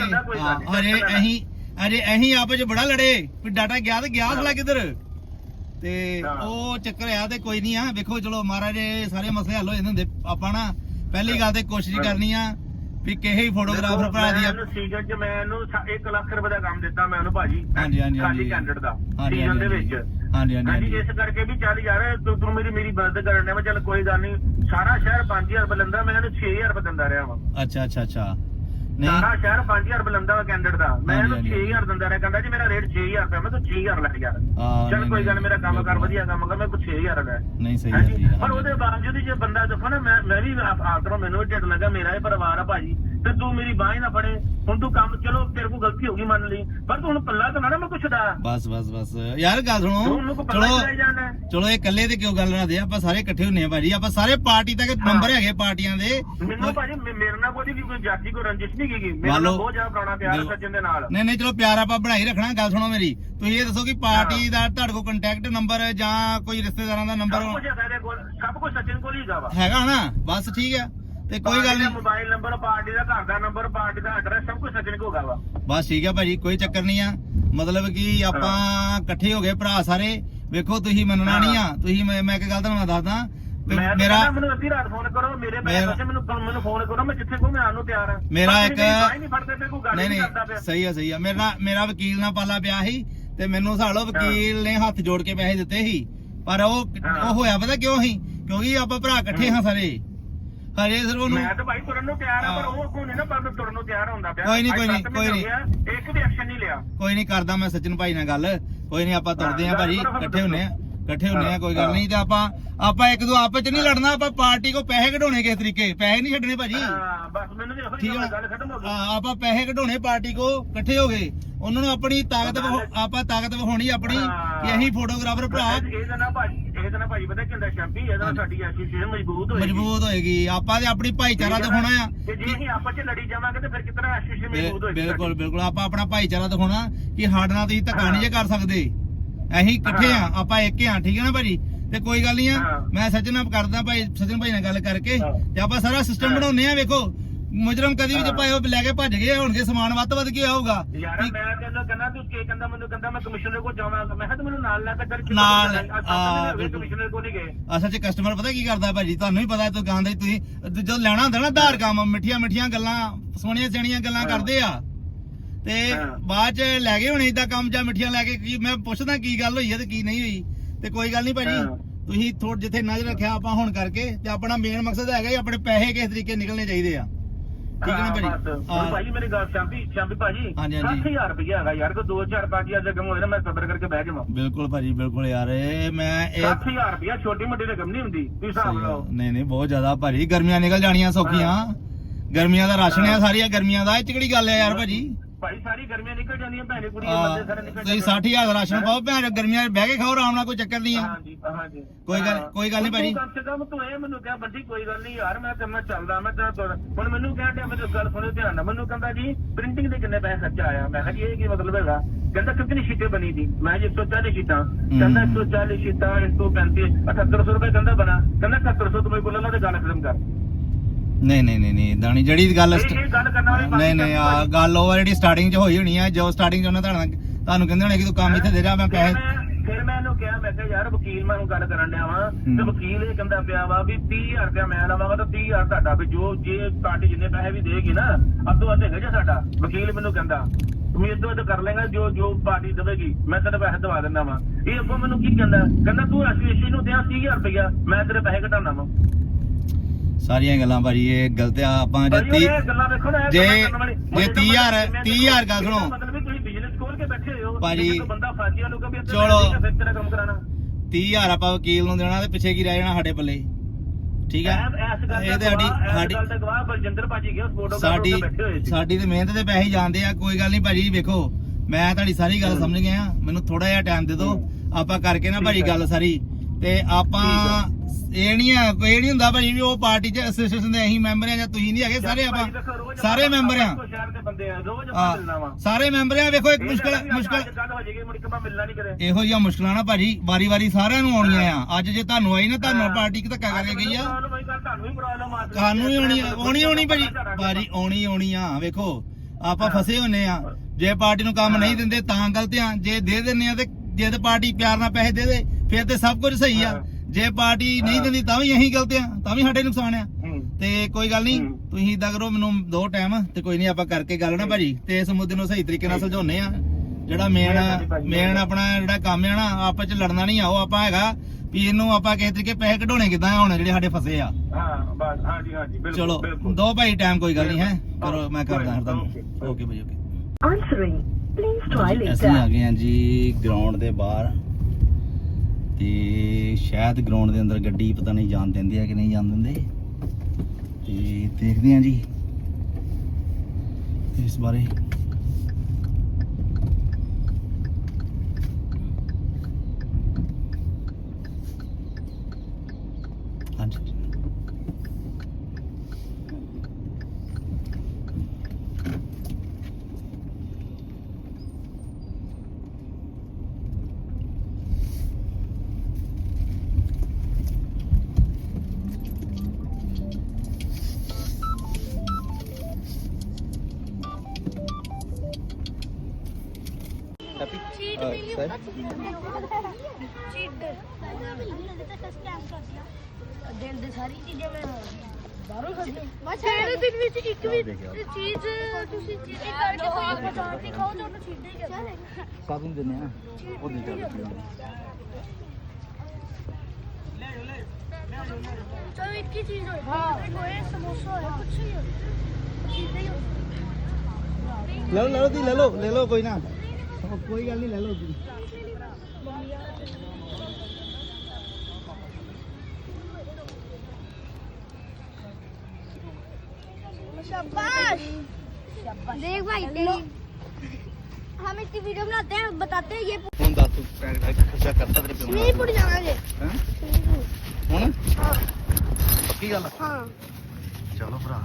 ਲੱਭ ਹਰੇ ਕੋਈ ਗੱਲ ਨਹੀਂ ਅਰੇ ਆਪਸ ਬੜਾ ਲੜੇ ਵੀ ਡਾਟਾ ਗਿਆ ਤੇ ਗਿਆ ਸਲਾ ਕਿੱਧਰ? ਤੇ ਹਾਂ। ਉਹ ਚੱਕਰ ਆ ਤੇ ਕੋਈ ਨਹੀਂ ਆ ਵੇਖੋ ਚਲੋ ਮਹਾਰਾਜ ਇਹ ਸਾਰੇ ਮਸਲੇ ਹੱਲ ਹੋ ਜਾਂਦੇ ਹੁੰਦੇ ਆਪਾਂ ਨਾ ਪਹਿਲੀ ਗੱਲ ਤੇ ਕੋਸ਼ਿਸ਼ ਕਰਨੀ ਆ ਵੀ ਕਿਸੇ ਫੋਟੋਗ੍ਰਾਫਰ ਭਰਾ ਦੀ ਮੈਂ ਆ- ਇਹਨੂੰ ਸੀਜ਼ਨ 'ਚ ਮੈਂ ਇਹਨੂੰ 1 ਲੱਖ ਰੁਪਏ ਦਾ ਕੰਮ ਦਿੱਤਾ ਮੈਂ ਉਹਨੂੰ ਭਾਜੀ ਹਾਂਜੀ, ਹਾਂਜੀ, ਹਾਂਜੀ। ਕੈਂਡੀਡੇਟ ਦਾ ਹਾਂਜੀ, ਸੀਜ਼ਨ ਦੇ ਹਾਂਜੀ, ਵਿੱਚ। ਹਾਂਜੀ ਹਾਂਜੀ ਹਾਂਜੀ ਹਾਂਜੀ। ਇਸ ਕਰਕੇ ਵੀ ਚੱਲ ਯਾਰ ਤੂੰ ਤੂੰ ਮੇਰੀ ਮੇਰੀ ਮਦਦ ਕਰਨ ਡਿਆ ਮੈਂ ਚੱਲ ਕੋਈ ਗੱਲ ਨਹੀਂ। ਸਾਰਾ ਸ਼ਹਿਰ 5000 ਰੁਪਏ ਲੈਂਦਾ ਮੈਂ ਇਹਨੂੰ 6000 ਰੁਪਏ ਦਿੰਦਾ ਰਿਹਾ ਵਾਂ। ਅੱਛਾ ਅੱਛਾ ਅੱਛਾ। ਸਾਰਾ ਸ਼ਹਿਰ 5000 ਰੁਪਏ ਲੈਂਦਾ ਵਾ ਕੈਂਡੀਡੇਟ ਦਾ। ਮੈਂ ਇਹਨੂੰ ਹਾਂਜੀ। 6000 ਦਿੰਦਾ ਰਿਹਾ। ਕਹਿੰਦਾ ਜੀ ਮੇਰਾ ਰੇਟ 6000 ਰੁਪਏ ਮੈਂ ਤੂੰ 6000 ਲੈ ਯਾਰ। ਚੱਲ ਕੋਈ ਗੱਲ ਨੀ, ਮੇਰਾ ਕੰਮ ਕਰ। ਵਧੀਆ ਕੰਮ ਕਰ ਮੈਂ ਕੁਛ 6000 ਲੈ। ਨਹੀਂ ਸਹੀ ਹੈ ਹੈ ਪਰ ਉਹਦੇ ਬਾਵਜੂਦ ਜੇ ਬੰਦਾ ਦੇਖੋ ਨਾ ਮੈਂ ਮੈਂ ਵੀ ਆਫਟਰ ਮੈਨੂੰ ਢਿੱਡ ਲੱਗਾ ਮੇਰਾ ਇਹ ਪਰਿਵਾਰ ਆ ਭਾਜੀ। ਤੇ ਤੂੰ ਮੇਰੀ ਬਾਹ ਨਾ ਫੜੇ। ਹੁਣ ਤੂੰ ਕੰਮ ਚਲੋ ਤੇਰੇ ਕੋਲ ਗਲਤੀ ਹੋ ਗਈ ਮੰਨ ਲਈ। ਪਰ ਤੂੰ ਹੁਣ ਪੱਲਾ ਤਾਂ ਨਾ ਨਾ ਮੈਂ ਕੁਛ ਦਾ ਬਸ ਬਸ ਬਸ। ਯਾਰ ਗੱਲ ਸੁਣੋ। ਕੋ ਚਲੋ ਚਲੋ ਇਹ ਇਕੱਲੇ ਤੇ ਕਿਉਂ ਗੱਲ ਰੱਖਦੇ ਆ? ਆਪਾਂ ਸਾਰੇ ਇਕੱਠੇ ਹੁੰਨੇ ਆ ਭਾਜੀ। ਆਪਾਂ ਸਾਰੇ ਪਾਰਟੀ ਤੱਕ ਨੰਬਰ ਹੈਗੇ ਪਾਰਟੀਆਂ ਦੇ। ਮੈਨੂੰ ਭਾਜੀ ਨਾਲ ਕੋਈ ਵੀ ਕੋਈ ਜਾਤੀ ਕੋਈ ਰੰਜਿਸ਼ ਨਹੀਂ ਗਈ ਮੇਰੇ ਮੰਨ ਨਾਲ ਲਓ- ਬਹੁਤ ਜ਼ਿਆਦਾ ਪੁਰਾਣਾ ਪਿਆਰ ਹੈ। ਸੱਜਣ ਦੇ ਨਾਲ। ਨਹੀਂ ਨਹੀਂ ਚਲੋ ਪਿਆਰ ਆਪਾਂ ਬਣਾਈ ਰੱਖਣਾ ਗੱਲ ਸੁਣੋ ਮੇਰੀ। ਤੁਸੀਂ ਇਹ ਦੱਸੋ ਕਿ ਪਾਰਟੀ ਦਾ ਤੁਹਾਡੇ ਕੋਲ ਕੰਟੈਕਟ ਨੰਬਰ ਜਾਂ ਕੋਈ ਰਿਸ਼ਤੇਦਾਰਾਂ ਦਾ ਸਭ ਨੰਬਰ ਕੁਝ ਹੈ ਸਾਡੇ ਕੋਲ ਸਭ ਕੁਝ ਸੱਜਣ ਕੋਲ ਹੀ ਵਾ। ਹੈਗਾ ਨਾ? ਬਸ ਠੀਕ ਆ। ਤੇ ਕੋਈ ਗੱਲ ਨਹੀਂ ਮੋਬਾਈਲ ਨੰਬਰ ਪਾਰਟੀ ਦਾ ਘਰ ਦਾ ਨੰਬਰ ਪਾਰਟੀ ਦਾ ਐਡਰੈਸ ਸਭ ਕੁਝ ਸੱਜਣ ਕੋਲ ਹੈਗਾ ਵਾ। ਬਸ ਠੀਕ ਆ ਭਾਜੀ ਕੋਈ ਚੱਕਰ ਨਹੀਂ ਆ। ਮਤਲਬ ਕਿ ਆਪਾਂ ਇਕੱਠੇ ਹੋ ਗਏ ਭਰਾ ਸਾਰੇ। ਵੇਖੋ ਤੁਸੀਂ ਮੰਨਣਾ ਨਹੀਂ ਆ। ਤੁਸੀਂ ਮੈਂ ਮੈਂ ਇੱਕ ਗੱਲ ਤੁਹਾਨੂੰ ਮੈਂ ਦੱਸਦਾ। ਮੈਂ ਮੇਰਾ ਕਹਿੰਦਾ ਮੈਨੂੰ ਅੱਧੀ ਰਾਤ ਫੋਨ ਕਰੋ ਮੇਰੇ ਪੈਸੇ ਮੇਰਾ- ਬੱਚੇ ਮੈਨੂੰ ਮੈਨੂੰ ਫੋਨ ਕਰੋ ਮੈਂ ਜਿੱਥੇ ਕੋ ਮੈਂ ਆਉਣ ਨੂੰ ਤਿਆਰ ਹਾਂ ਮੇਰਾ ਪਰ ਇੱਕ- ਨਹੀਂ ਫੜਦੇ ਪਏ ਕੋਈ ਗੱਲ ਨਹੀਂ ਨਹੀਂ ਕਰਦਾ ਨਹੀਂ ਪਿਆ। ਸਹੀ ਆ ਸਹੀ ਆ। ਮੇਰਾ ਮੇਰਾ ਵਕੀਲ ਨਾਲ ਪਾਲਾ ਪਿਆ ਸੀ ਤੇ ਮੈਨੂੰ ਸਾਲੋ ਵਕੀਲ ਨੇ ਹੱਥ ਜੋੜ ਕੇ ਪੈਸੇ ਦਿੱਤੇ ਸੀ। ਪਰ ਉਹ ਹਾਂ। ਉਹ ਹੋਇਆ ਪਤਾ ਕਿਉਂ ਸੀ? ਕਿਉਂਕਿ ਆਪਾਂ ਭਰਾ ਇਕੱਠੇ ਹਾਂ। ਸਾਰੇ। ਹਰੇ ਸਰ ਉਹਨੂੰ ਮੈਂ ਤਾਂ ਭਾਈ ਤੁਰਨ ਨੂੰ ਤਿਆਰ ਆ ਪਰ ਹਾਂ। ਉਹ ਕੋਈ ਨਹੀਂ ਨਾ ਪਰ ਤੁਰਨ ਨੂੰ ਤਿਆਰ ਹੁੰਦਾ ਪਿਆ। ਕੋਈ ਨੀ, ਅੱਜ ਕੋਈ ਨੀ, ਸੱਤ ਕੋਈ ਮਹੀਨੇ ਨੀ। ਹੋ ਗਿਆ, ਇੱਕ ਵੀ ਐਕਸ਼ਨ ਨਹੀਂ ਲਿਆ। ਕੋਈ ਨਹੀਂ ਕਰਦਾ ਮੈਂ ਸਚਿਨ ਭਾਈ ਨਾਲ ਗੱਲ। ਕੋਈ ਨਹੀਂ ਆਪਾਂ ਤੁਰਦੇ ਆ ਹਾਂ, ਭਾਜੀ ਗੱਲ ਕਰੋ, ਇਕੱਠੇ ਹੁੰਨੇ ਆ ਇਕੱਠੇ ਹੁੰਨੇ ਆ ਕੋਈ ਗੱਲ। ਨਹੀਂ ਤੇ ਆਪਾਂ ਆਪਾਂ ਇੱਕ ਦੋ ਆਪਸ ਚ ਨਹੀਂ ਲੜਨਾ ਆਪਾਂ ਪਾਰਟੀ ਕੋ ਪੈਸੇ ਕਢਾਉਣੇ ਕਿਸ ਤਰੀਕੇ? ਪੈਸੇ ਨਹੀਂ ਛੱਡਣੇ ਭਾਜੀ। ਹਾਂ ਬਸ ਮੈਨੂੰ ਵੀ ਇਹੋ ਠੀਕ ਜਿਹੀ ਹੈ ਗੱਲ ਖਤਮ ਹੋ ਗਈ। ਹਾਂ, ਆਪਾਂ ਪੈਸੇ ਕਢਾਉਣੇ ਪਾਰਟੀ ਕੋ ਇਕੱਠੇ ਹੋ ਗਏ। ਉਹਨਾਂ ਨੂੰ ਆਪਣੀ ਤਾਕਤ ਆਪਾਂ ਤਾਕਤ ਵਿਖਾਉਣੀ ਆਪਣੀ ਕਿ ਅਸੀਂ ਫੋਟੋਗ੍ਰਾਫਰ ਭਰਾ। ਇਹਦਾ ਨਾ ਭਾਜੀ ਇਹਦਾ ਨਾ ਭਾਜੀ ਪਤਾ ਕਿੰਦਾ ਸ਼ੰਭੀ ਇਹਦਾ ਨਾਲ ਸਾਡੀ ਐਸੋਸੀਏਸ਼ਨ ਮਜ਼ਬੂਤ ਹੋਏਗੀ। ਮਜ਼ਬੂਤ ਹੋਏਗੀ। ਆਪਾਂ ਤੇ ਆਪਣੀ ਭਾਈਚਾਰਾ ਦਿਖਾਉਣਾ ਆ। ਤੇ ਜੇ ਅਸੀਂ ਆਪਸ ਚ ਲੜੀ ਜਾਵਾਂਗੇ ਤੇ ਫਿਰ ਕਿਤਨਾ ਐਸੋਸੀਏਸ਼ਨ ਮਜ਼ਬੂਤ ਬਿ- ਹੋਏਗੀ ਬਿਲਕੁਲ ਬਿਲਕੁਲ। ਆਪਾਂ ਆਪਣਾ ਭਾਈਚਾਰਾ ਦਿਖਾਉਣਾ ਕਿ ਸਾਡੇ ਨਾਲ ਤੁਸੀਂ ਧੱਕਾ ਨਹੀਂ ਜੇ ਕਰ ਸਕਦੇ। ਅਸੀਂ ਇਕੱਠੇ ਆ ਹਾਂ। ਆਪਾਂ ਇੱਕ ਆ ਠੀਕ ਹੈ ਨਾ ਭਾਜੀ ਤੇ ਕੋਈ ਗੱਲ ਨਹੀਂ ਆ ਹਾਂ। ਮੈਂ ਸੱਜਣ ਨਾਲ ਕਰਦਾ ਭਾਈ ਸੱਜਣ ਭਾਈ ਨਾਲ ਗੱਲ ਕਰਕੇ ਹਾਂ। ਤੇ ਆਪਾਂ ਸਾਰਾ ਸਿਸਟਮ ਹਾਂ। ਬਣਾਉਨੇ ਆ ਵੇਖੋ ਮੁਜਰਮ ਕਦੀ ਵੀ ਜੇ ਹਾਂ। ਭਾਈ ਉਹ ਲੈ ਕੇ ਭੱਜ ਗਏ ਹੋਣਗੇ ਸਮਾਨ ਵੱਧ ਵੱਧ ਕੀ ਹੋਊਗਾ ਯਾਰ ਮੈਂ ਕਹਿੰਦਾ ਕਹਿੰਦਾ ਤੂੰ ਕੀ ਕਹਿੰਦਾ ਮੈਨੂੰ ਕਹਿੰਦਾ ਮੈਂ ਕਮਿਸ਼ਨਰ ਕੋਲ ਜਾਵਾਂਗਾ ਮੈਂ ਕਿਹਾ ਤੂੰ ਮੈਨੂੰ ਨਾਲ ਲੈ ਕੇ ਚੱਲ ਨਾਲ, ਹਾਂ ਹਾਂ। ਕਮਿਸ਼ਨਰ ਕੋਲ ਨਹੀਂ ਗਏ ਅਸਲ 'ਚ ਕਸਟਮਰ ਪਤਾ ਕੀ ਕਰਦਾ ਭਾਜੀ ਤੁਹਾਨੂੰ ਵੀ ਪਤਾ ਗਾਂਦੇ ਤੁਸੀਂ ਜਦੋਂ ਲੈਣਾ ਹੁੰਦਾ ਨਾ ਆਧਾਰ ਕੰਮ ਮਿੱਠੀਆਂ ਮਿੱਠੀਆਂ ਗੱਲਾਂ ਸੋਹਣੀਆਂ ਸੋਹਣੀਆਂ ਗੱਲਾਂ ਹਾਂ। ਕਰਦੇ ਆ ਤੇ। ਬਾਅਦ 'ਚ ਲੈ ਗਏ ਹੋਣੇ ਇਦਾਂ ਕੰਮ ਜਾਂ ਮਿੱਠੀਆਂ ਲੈ ਕੇ ਕੀ ਮੈਂ ਪੁੱਛਦਾ ਕੀ ਗੱਲ ਹੋਈ ਹੈ ਤੇ ਕੀ ਨਹੀਂ ਹੋਈ। ਤੇ ਕੋਈ ਗੱਲ ਨਹੀਂ ਭਾਜੀ। ਤੁਸੀਂ ਥੋੜ ਜਿੱਥੇ ਨਜ਼ਰ ਰੱਖਿਆ ਆਪਾਂ ਹੁਣ ਕਰਕੇ ਤੇ ਆਪਣਾ ਮੇਨ ਮਕਸਦ ਹੈਗਾ ਹੀ ਆਪਣੇ ਪੈਸੇ ਕਿਸ ਤਰੀਕੇ ਨਿਕਲਣੇ ਚਾਹੀਦੇ ਆ। ਠੀਕ ਹੈ ਨਾ। ਭਾਜੀ। ਭਾਜੀ ਮੇਰੀ ਗੱਲ ਸ਼ਾਂਪੀ ਸ਼ਾਂਪੀ ਭਾਜੀ। ਹਾਂਜੀ, ਹਾਂਜੀ। 60000 ਰੁਪਇਆ ਹੈਗਾ ਯਾਰ ਕੋ 2000 ਬਾਕੀ ਅੱਜ ਕੰਮ ਹੋਏ ਨਾ ਮੈਂ ਸਬਰ ਕਰਕੇ ਬਹਿ ਜਾਵਾਂ। ਬਿਲਕੁਲ ਭਾਜੀ ਬਿਲਕੁਲ ਯਾਰ ਇਹ ਮੈਂ ਇਹ 60000 ਰੁਪਇਆ ਛੋਟੀ ਮੋਟੀ ਰਕਮ ਨਹੀਂ ਹੁੰਦੀ ਤੁਸੀਂ ਹਿਸਾਬ ਲਾਓ। ਨਹੀਂ ਨਹੀਂ ਬਹੁਤ ਜ਼ਿਆਦਾ ਭਾਜੀ ਗਰਮੀਆਂ ਨਿਕਲ ਜਾਣੀਆਂ ਸੌਖੀਆਂ। ਗਰਮੀਆਂ ਦਾ ਰਾਸ਼ਨ ਆ ਸਾਰੀਆਂ ਗਰਮੀਆਂ ਦਾ ਇਹ ਚ ਕਿਹੜੀ ਗੱਲ ਹੈ ਯਾਰ ਭਾਜੀ? ਭਾਈ ਸਾਰੀ ਗਰਮੀਆਂ ਨਿਕਲ ਜਾਂਦੀਆਂ ਭੈਣੇ ਕੁੜੀ ਆ, ਬੰਦੇ ਸਾਰੇ ਨਿਕਲ ਤੁਸੀਂ 60000 ਦਾ ਰਾਸ਼ਨ ਪਾਓ ਭੈਣ ਗਰਮੀਆਂ 'ਚ ਬਹਿ ਕੇ ਖਾਓ ਆਰਾਮ ਨਾਲ ਕੋਈ ਚੱਕਰ ਨਹੀਂ ਆ। ਹਾਂਜੀ ਹਾਂਜੀ। ਕੋਈ ਗੱਲ-। ਕੋਈ ਗੱਲ ਨਹੀਂ ਭਾਜੀ। ਤੂੰ ਕਮ ਸੇ ਕਮ ਤੂੰ ਇਹ ਮੈਨੂੰ ਕਿਹਾ ਬੰਦੀ ਕੋਈ ਗੱਲ ਨਹੀਂ ਯਾਰ ਮੈਂ ਕਰਨਾ ਚੱਲਦਾ ਮੈਂ ਤੇਰਾ ਤੁਰ- ਹੁਣ ਮੈਨੂੰ ਕਹਿਣ ਡਿਆ ਮੈਨੂੰ ਗੱਲ ਸੁਣਿਓ ਧਿਆਨ ਨਾਲ। ਮੈਨੂੰ ਕਹਿੰਦਾ ਜੀ ਪ੍ਰਿੰਟਿੰਗ ਦੇ ਕਿੰਨੇ ਪੈਸੇ ਖਰਚਾ ਆਇਆ? ਮੈਂ ਕਿਹਾ ਜੀ ਇਹ ਕੀ ਮਤਲਬ ਹੈਗਾ? ਕਹਿੰਦਾ ਕਿੰਨੀ ਸ਼ੀਟੇ ਬਣੀ ਸੀ? ਮੈਂ ਜੀ 140 ਸ਼ੀਟਾਂ। ਕਹਿੰਦਾ 140 ਸ਼ੀਟਾਂ ਇੰਟੂ 35 7800 ਰੁਪਏ ਕਹਿੰਦਾ ਬਣਾ। ਕਹਿੰਦਾ 7800 ਤੂੰ ਬੋਲਣਾ ਤੇ ਗੱਲ ਖਤਮ ਕਰ। ਨਹੀਂ ਨਹੀਂ ਨਹੀਂ ਨਹੀਂ ਦਾਣੀ ਜਿਹੜੀ ਗੱਲ ਇਹ ਗੱਲ ਕਰਨ ਵਾਲੀ ਨਹੀਂ ਨਹੀਂ ਆ ਗੱਲ ਉਹ ਆ ਜਿਹੜੀ ਸਟਾਰਟਿੰਗ 'ਚ ਹੋਈ ਹੋਣੀ ਆ ਜੋ ਸਟਾਰਟਿੰਗ 'ਚ ਉਹਨਾਂ ਤੁਹਾਨੂੰ ਤੁਹਾਨੂੰ ਕਹਿੰਦੇ ਹੋਣੇ ਕਿ ਤੂੰ ਕੰਮ ਇੱਥੇ ਦੇ ਰਿਹਾ ਮੈਂ ਪੈਸੇ ਮੈਂ- ਫਿਰ ਮੈਂ ਇਹਨੂੰ ਕਿਹਾ ਮੈਂ ਕਿਹਾ ਯਾਰ ਵਕੀਲ ਮੈਂ ਨੂੰ ਗੱਲ ਕਰਨ ਡਿਆ ਵਾਂ ਹੂੰ। ਤੇ ਵਕੀਲ ਇਹ ਕਹਿੰਦਾ ਪਿਆ ਵਾ ਵੀ 30000 ਰੁਪਇਆ ਮੈਂ ਲਵਾਂਗਾ ਤਾਂ 30000 ਤੁਹਾਡਾ ਵੀ ਜੋ ਜੇ ਪਾਰਟੀ ਜਿੰਨੇ ਪੈਸੇ ਵੀ ਦੇਗੀ ਨਾ ਅੱਧੋ ਅੱਧ ਹੈਗਾ ਜੇ ਸਾਡਾ। ਵਕੀਲ ਮੈਨੂੰ ਕਹਿੰਦਾ ਤੂੰ ਅੱਧੋ ਅੱਧ ਕਰ ਲੇਗਾ ਜੋ ਜੋ ਪਾਰਟੀ ਦੇਵੇਗੀ ਮੈਂ ਤੇਰੇ ਪੈਸੇ ਦਵਾ ਦਿੰਦਾ ਵਾਂ। ਇਹ ਅੱਗੋਂ ਮੈਨੂੰ ਕੀ ਕਹਿੰਦਾ? ਕਹਿੰਦਾ ਤੂੰ ਐਸੋਸੀਏਸ਼ਨ ਨੂੰ ਦਿਆਂ 30000 ਰੁਪਇਆ ਮੈਂ ਤੇਰੇ ਪੈਸੇ ਘਟਾਉਣਾ ਵਾਂ। ਸਾਰੀਆਂ ਗੱਲਾਂ ਭਾਜੀ ਇਹ ਗਲਤ ਆ ਆਪਾਂ ਜੇ ਭਾਜੀ ਤੀ- ਇਹ ਗੱਲਾਂ ਵੇਖੋ ਨਾ ਇਹ ਜੇ- ਜੇ ਮੈਨੂੰ ਤਾਂ 30,000 ਮੈਂ- 30,000 ਗੱਲ ਸੁਣੋ। ਮਤਲਬ ਵੀ ਤੁਸੀਂ ਬਿਜ਼ਨਸ ਖੋਲ ਕੇ ਬੈਠੇ ਹੋ ਭਾਜੀ, ਬੰਦਾ ਫਾਜੀਆ ਲੋਕਾਂ ਵੀ ਚਲੋ। ਫਿਰ ਤੇਰਾ ਕੰਮ ਕਰਾਣਾ 30000 ਆਪਾਂ ਵਕੀਲ ਨੂੰ ਦੇਣਾ ਤੇ ਪਿੱਛੇ ਕੀ ਰਹਿ ਜਾਣਾ ਸਾਡੇ ਪੱਲੇ। ਠੀਕ ਆ? ਇਹ ਤੇ ਸਾਡੀ ਸਾਡੀ ਗੱਲ ਦਾ ਗਵਾਹ ਬਲਜਿੰਦਰ ਭਾਜੀ ਗਿਆ ਫੋਟੋ ਸਾਡੀ ਬੈਠੇ ਹੋਏ ਸੀ। ਸਾਡੀ ਤੇ ਮਿਹਨਤ ਦੇ ਪੈਸੇ ਜਾਂਦੇ ਆ ਕੋਈ ਗੱਲ ਨਹੀਂ ਭਾਜੀ ਵੇਖੋ ਮੈਂ ਤੁਹਾਡੀ ਸਾਰੀ ਗੱਲ ਸਮਝ ਗਿਆ ਮੈਨੂੰ ਥੋੜਾ ਜਿਹਾ ਟਾਈਮ ਦੇ ਦਿਓ। ਆਪਾਂ ਕਰਕੇ ਨਾ ਭਾਜੀ। ਗੱਲ ਸਾਰੀ। ਤੇ ਆਪਾਂ ਇਹ ਨਹੀਂ ਆ ਇਹ ਨਹੀਂ ਹੁੰਦਾ ਭਾਜੀ ਵੀ ਉਹ ਪਾਰਟੀ ਚ ਐਸੋਸੀਏਸ਼ਨ ਦੇ ਅਸੀਂ ਮੈਂਬਰ ਆ ਜਾਂ ਤੁਸੀਂ ਨਹੀਂ ਹੈਗੇ ਸਾਰੇ ਆਪਾਂ ਸਾਰੇ ਮੈਂਬਰ ਆ। ਇੱਕੋ ਸ਼ਹਿਰ ਦੇ ਬੰਦੇ ਆ ਰੋਜ਼ ਆਪਾਂ ਮਿਲਣਾ ਵਾ। ਹਾਂ, ਸਾਰੇ ਮੈਂਬਰ ਆ ਵੇਖੋ ਇੱਕ ਮੁਸ਼ਕਲ ਮੁਸ਼ਕਲ ਇਹੋ ਜਿਹੀਆਂ ਮੁਸ਼ਕਲਾਂ ਨਾ ਭਾਜੀ ਵਾਰੀ ਵਾਰੀ ਸਾਰਿਆਂ ਨੂੰ ਆਉਣੀਆਂ ਆ। ਅੱਜ ਜੇ ਤੁਹਾਨੂੰ ਆਈ ਨਾ ਤੁਹਾਨੂੰ ਪਾਰਟੀ ਕਿ ਧੱਕਾ ਕਰਕੇ ਗਈ ਆ? ਤੁਹਾਨੂੰ ਹੀ ਆਉਣੀ ਆਉਣੀ ਆਉਣੀ ਭਾਜੀ। ਭਾਜੀ ਆਉਣੀ ਆਉਣੀ ਆ ਵੇਖੋ। ਆਪਾਂ ਫਸੇ ਹੁੰਨੇ ਆ। ਜੇ ਪਾਰਟੀ ਨੂੰ ਕੰਮ ਨਹੀਂ ਦਿੰਦੇ ਤਾਂ ਗਲਤ ਆ। ਜੇ ਦੇ ਦਿੰਨੇ ਆ ਤੇ ਜੇ ਤੇ ਪਾਰਟੀ ਪਿਆਰ ਨਾਲ ਪੈਸੇ ਦੇ ਦੇ ਫਿਰ ਤੇ ਸਭ ਕੁਝ ਸਹੀ ਆ। ਜੇ ਪਾਰਟੀ ਨਹੀਂ ਦਿੰਦੀ ਤਾਂ ਵੀ ਅਸੀਂ ਗਲਤ ਆ ਤਾਂ ਵੀ ਸਾਡੇ ਨੁਕਸਾਨ ਆ। ਤੇ ਕੋਈ ਗੱਲ ਨਹੀਂ। ਤੁਸੀਂ ਇਦਾਂ ਕਰੋ ਮੈਨੂੰ ਦੋ ਟਾਈਮ ਤੇ ਕੋਈ ਨਹੀਂ ਆਪਾਂ ਕਰਕੇ ਗੱਲ ਨਾ ਭਾਜੀ ਤੇ ਇਸ ਮੁੱਦੇ ਨੂੰ ਸਹੀ ਤਰੀਕੇ ਨਾਲ ਸੁਲਝਾਉਨੇ ਆ। ਜਿਹੜਾ ਮੇਨ ਮੇਨ ਆਪਣਾ ਜਿਹੜਾ ਕੰਮ ਆ ਨਾ ਆਪਸ ਚ ਲੜਨਾ ਨਹੀਂ ਆਓ ਆਪਾਂ ਹੈਗਾ ਵੀ ਇਹਨੂੰ ਆਪਾਂ ਕਿਸੇ ਤਰੀਕੇ ਪੈਸੇ ਕਢਾਉਣੇ ਕਿਦਾਂ ਹੁਣ ਜਿਹੜੇ ਸਾਡੇ ਫਸੇ ਆ। ਹਾਂ ਬਸ ਹਾਂਜੀ ਹਾਂਜੀ ਬਿਲਕੁਲ ਚਲੋ ਦੋ ਭਾਈ ਟਾਈਮ ਕੋਈ ਗੱਲ ਨਹੀਂ ਹੈ? ਕਰੋ ਮੈਂ ਕਰਦਾ ਹਾਂ. ਤੁਹਾਨੂੰ। ਓਕੇ ਭਾਈ ਓਕੇ Answering. Please try ਅਸੀਂ ਆ later. ਗਏ ਹਾਂ ਜੀ ਗਰਾਊਂਡ ਦੇ ਬਾਹਰ। ਤੇ ਸ਼ਾਇਦ ਗਰਾਊਂਡ ਦੇ ਅੰਦਰ ਗੱਡੀ ਪਤਾ ਨਹੀਂ ਜਾਣ ਦਿੰਦੇ ਆ ਕਿ ਨਹੀਂ ਜਾਣ ਦਿੰਦੇ। ਤੇ ਦੇਖਦੇ ਹਾਂ ਜੀ ਇਸ ਬਾਰੇ ਹਾਂਜੀ ਹੈਪੀ ਚੀਟ Uh, ਮਿਲੀ sir? ਚੀਟ ਦੇ ਸਾਰੀ ਚੀਜ਼ਾਂ ਮੈਂ ਬਾਹਰੋਂ ਖਾਦੀ ਬਸ ਸਾਰੇ ਦਿਨ ਵਿੱਚ ਇੱਕ ਵੀ ਚੀਜ਼ ਤੁਸੀਂ ਚੀਜ਼ ਕਰਕੇ ਕੋਈ ਪਤਾ ਨਹੀਂ ਖਾਓ ਤਾਂ ਉਹਨੂੰ ਛਿੱਡੇ ਹੀ ਜਾਂਦੇ ਸਾਧਨ ਦਿੰਦੇ ਆ। ਉਹ ਨਹੀਂ ਕਰਦੇ ਚਲੋ ਇੱਕ ਹੀ ਚੀਜ਼ ਹੋਏ ਹਾਂ। ਕੋਈ ਸਮੋਸਾ ਹੋਇਆ ਕੁਛ ਨਹੀਂ ਹੋਇਆ ਛਿੱਡੇ ਹੀ ਲੈ ਲਓ ਲੈ ਲਓ ਦੀ ਲੈ ਲਓ ਲੈ ਲਓ ਕੋਈ ਨਾ। ਕੋਈ ਗੱਲ ਨਹੀਂ ਲੈ ਲਓ ਜੀ शाबाश देख भाई तेरी हम इसकी वीडियो बनाते हैं बताते हैं ये ਹੁਣ ਦੱਸ ਤੂੰ ਪੈਕ ਦਾ ਖਰਚਾ ਕਰਤਾ ਤੇਰੇ ਪਿਓ नहीं पुट जाना ये ਹੈਂ? ਹੁਣ हाँ ਪੱਕੀ ਗੱਲ हाँ ਚਲੋ ਭਰਾ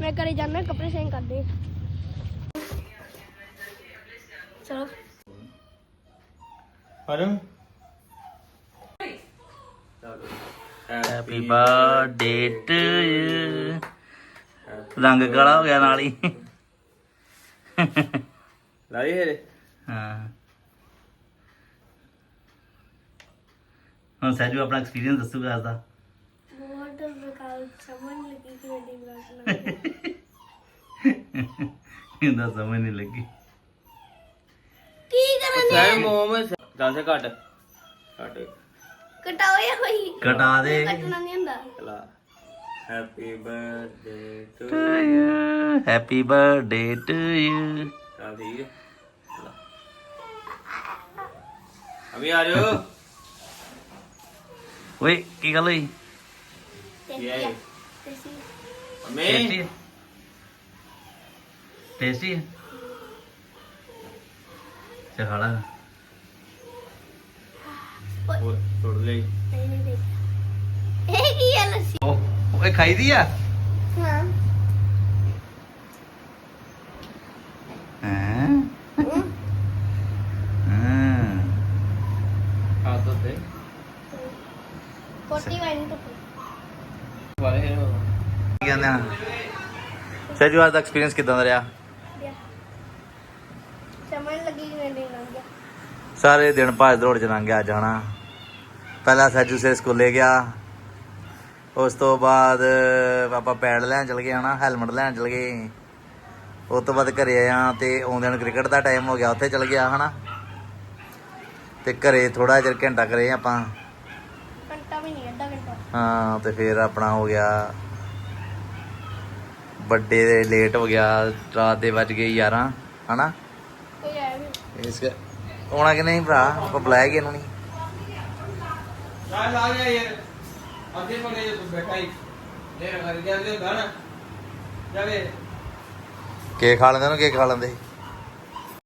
मैं करे जाना कपड़े सेंग कर दे ਰੰਗ ਕਾਲਾ ਹੋ ਗਿਆ ਨਾਲ ਹੀ। ਲਾਈ ਹੈ ਹਾਂ। ਹੁਣ ਸਹਿਜੂ ਆਪਣਾ ਐਕਸਪੀਰੀਅੰਸ ਦੱਸੂਗਾ ਅੱਜ ਦਾ। ਬਹੁਤ ਬਕਾਲ ਸਮਝ ਲੱਗੀ ਕਿ ਮੇਰੀ ਬਲੌਗ ਇਹਦਾ ਸਮਝ ਨਹੀਂ ਲੱਗੀ। ਕੀ ਕਰਨੇ ਸਹਿ ਮੋਮ ਦੱਸ ਘਟ। ਘਟ। ਕਟਾਓ ਇਹ ਹੋਈ ਕਟਾ ਦੇ। ਕੱਟਣਾ ਨਹੀਂ ਹੁੰਦਾ। Happy birthday to you happy birthday to you ਚਲ ਠੀਕ ਆ ਜਾਓ। ਓਏ ਕੀ ਗੱਲ ਹੋਈ? ਯੇ ਅਮੇ। ਸਿਖਾ ਲਾ। ਹੋਰ ਤੋੜ ਲੈ ਇਹ ਕੀ ਹੈ ਲੱਸੀ? ਉਹ ਓਏ ਖਾਈ ਦੀ ਆ? ਹਾਂ। ਹਾਂ? ਆ ਤਾਂ ਤੇ 41 ਵਾਲੇ ਕੀ ਕਹਿੰਦੇ ਆ? ਸਹਿਜੂ ਅੱਜ ਦਾ ਐਕਸਪੀਰੀਅੰਸ ਕਿਦਾਂ ਦਾ ਰਿਹਾ? ਸਾਰੇ ਦਿਨ ਭਾਜ ਦੌੜ ਚ ਲੰਘ ਗਿਆ ਜਾਣਾ। ਪਹਿਲਾਂ ਸੱਜੂ ਸੇ ਸਕੂਲੇ ਗਿਆ। ਉਸ ਤੋਂ ਬਾਅਦ ਆਪਾਂ ਪੈਡ ਲੈਣ ਚਲ ਗਏ ਹਨਾ ਹੈਲਮਟ ਲੈਣ ਚਲ ਗਏ। ਉਸ ਤੋਂ ਬਾਅਦ ਘਰੇ ਆਇਆ ਤੇ ਆਉਂਦੇ ਨੂੰ ਕ੍ਰਿਕਟ ਦਾ ਟਾਈਮ ਹੋ ਗਿਆ ਉੱਥੇ ਚਲ ਗਿਆ ਹਨਾ। ਤੇ ਘਰੇ ਥੋੜਾ ਜਿਹਾ ਘੰਟਾ ਕਰੇ ਆਪਾਂ। ਘੰਟਾ ਵੀ ਨਹੀਂ ਅੱਧਾ ਘੰਟਾ। ਹਾਂ ਤੇ ਫਿਰ ਆਪਣਾ ਹੋ ਗਿਆ। ਵੱਡੇ ਲੇਟ ਹੋ ਗਿਆ ਰਾਤ ਦੇ ਵੱਜ ਗਏ 11 ਹਨਾ। ਕੋਈ ਆਇਆ ਵੀ ਇਸ ਕਰਕੇ ਆਉਣਾ ਕਿ ਨਹੀਂ ਭਰਾ? ਆਪਾਂ ਬੁਲਾਇਆ ਕਿ ਇਹਨੂੰ ਨਹੀਂ ਚੱਲ ਆ ਗਿਆ ਯਾਰ। ਅੱਗੇ ਪੜੇ ਤੂੰ ਬੈਠਾ ਹੀ। ਦੇਰ ਕਰ ਗਿਆ ਦੇ ਗਾਣਾ ਜਾਵੇ। ਕੇ ਖਾ ਲੈਂਦੇ ਨੂੰ? ਕੇ ਖਾ ਲੈਂਦੇ